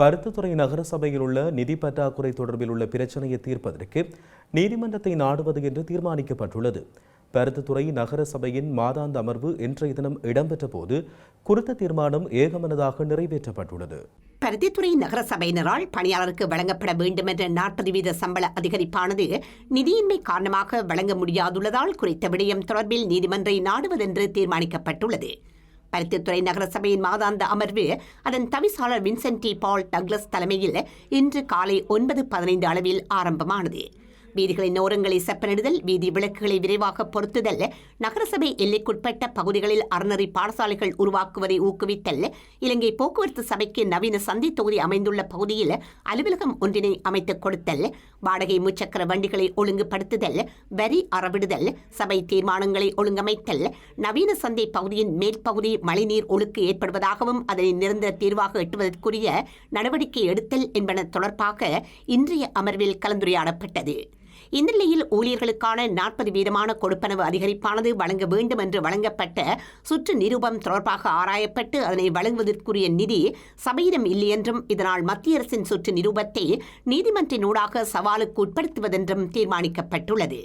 பருத்தித்துறை நகரசபையில் உள்ள நிதி பற்றாக்குறை தொடர்பில் உள்ள பிரச்சனையை தீர்ப்பதற்கு நீதிமன்றத்தை நாடுவது என்று தீர்மானிக்கப்பட்டுள்ளது. பருத்தித்துறை நகர சபையின் மாதாந்த அமர்வு இன்றைய தினம் இடம்பெற்ற போது குறித்த தீர்மானம் ஏகமனதாக நிறைவேற்றப்பட்டுள்ளது. பருத்தித்துறை நகர சபையினரால் பணியாளருக்கு வழங்கப்பட வேண்டும் என்ற நாற்பது வீத சம்பள அதிகரிப்பானது நிதியின்மை காரணமாக வழங்க முடியாதுள்ளதால் குறித்த விடயம் தொடர்பில் நீதிமன்றை நாடுவதென்று தீர்மானிக்கப்பட்டுள்ளது. பருத்தித்துறை நகரசபையின் மாதாந்த அமர்வு அதன் தவிசாளர் வின்சென்டி பால் டக்ளஸ் தலைமையில் இன்று காலை ஒன்பது பதினைந்து அளவில் ஆரம்பமானது. வீதிகளின் ஓரங்களை செப்பனிடுதல் வீதி விளக்குகளை விரைவாக பொருத்துதல் நகரசபை எல்லைக்குட்பட்ட பகுதிகளில் அறநெறி பாடசாலைகள் உருவாக்குவதை ஊக்குவித்தல் இலங்கை போக்குவரத்து சபைக்கு நவீன சந்தை தொகுதி அமைந்துள்ள பகுதியில் அலுவலகம் ஒன்றினை அமைத்துக் கொடுத்தல் வாடகை முச்சக்கர வண்டிகளை ஒழுங்குபடுத்துதல் வரி அறவிடுதல் சபை தீர்மானங்களை ஒழுங்கமைத்தல் நவீன சந்தை பகுதியின் மேற்பகுதி மழைநீர் ஒழுக்கு ஏற்படுவதாகவும் அதனை நிரந்தர தீர்வாக எட்டுவதற்குரிய நடவடிக்கை எடுத்தல் என்பன தொடர்பாக இன்றைய அமர்வில் கலந்துரையாடப்பட்டது. இந்த நிலையில் ஊழியர்களுக்கான நாற்பது வீதமான கொடுப்பனவு அதிகரிப்பானது வழங்க வேண்டும் என்று வழங்கப்பட்ட சுற்று நிரூபம் தொடர்பாக ஆராயப்பட்டு அதனை வழங்குவதற்குரிய நிதி சபையிடம் இல்லையென்றும் இதனால் மத்திய அரசின் சுற்று நிரூபத்தை நீதிமன்றினூடாக சவாலுக்கு உட்படுத்துவதென்றும் தீர்மானிக்கப்பட்டுள்ளது.